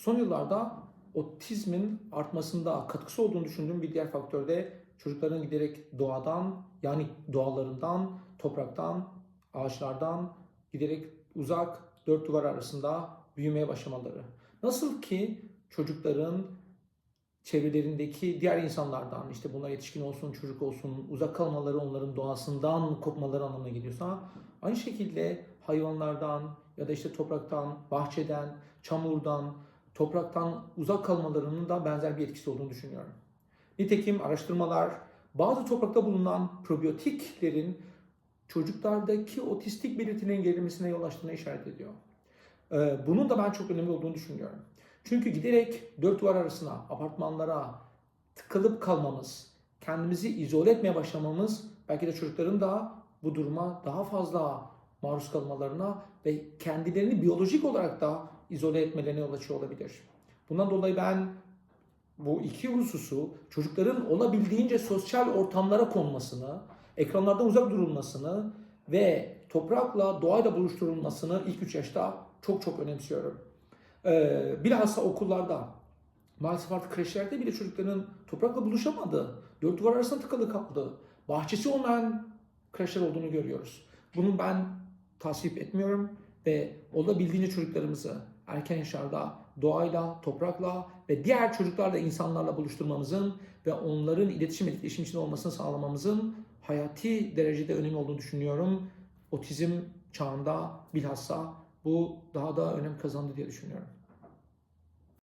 son yıllarda otizmin artmasında katkısı olduğunu düşündüğüm bir diğer faktör de çocukların giderek doğadan yani doğalarından, topraktan, ağaçlardan giderek uzak dört duvar arasında büyümeye başlamaları. Nasıl ki çocukların çevrelerindeki diğer insanlardan işte bunlar yetişkin olsun çocuk olsun uzak kalmaları onların doğasından kopmaları anlamına geliyorsa aynı şekilde hayvanlardan ya da işte topraktan, bahçeden, çamurdan, topraktan uzak kalmalarının da benzer bir etkisi olduğunu düşünüyorum. Nitekim araştırmalar bazı toprakta bulunan probiyotiklerin çocuklardaki otistik belirtilerin gerilemesine yol açtığına işaret ediyor. Ee, Bunun da ben çok önemli olduğunu düşünüyorum. Çünkü giderek dört duvar arasına, apartmanlara tıkılıp kalmamız, kendimizi izole etmeye başlamamız belki de çocukların da bu duruma daha fazla maruz kalmalarına ve kendilerini biyolojik olarak da izole etmelerine yol açıyor olabilir. Bundan dolayı ben bu iki hususu çocukların olabildiğince sosyal ortamlara konmasını, ekranlardan uzak durulmasını ve toprakla, doğayla buluşturulmasını ilk 3 yaşta çok çok önemsiyorum. Ee, bilhassa okullarda, maalesef artık kreşlerde bile çocukların toprakla buluşamadığı, dört duvar arasında tıkalı kaldığı, bahçesi olmayan kreşler olduğunu görüyoruz. Bunu ben tasvip etmiyorum ve olabildiğince çocuklarımızı erken yaşlarda doğayla, toprakla ve diğer çocuklarla, insanlarla buluşturmamızın ve onların iletişim etkileşim içinde olmasını sağlamamızın hayati derecede önemli olduğunu düşünüyorum. Otizm çağında bilhassa bu daha da önem kazandı diye düşünüyorum.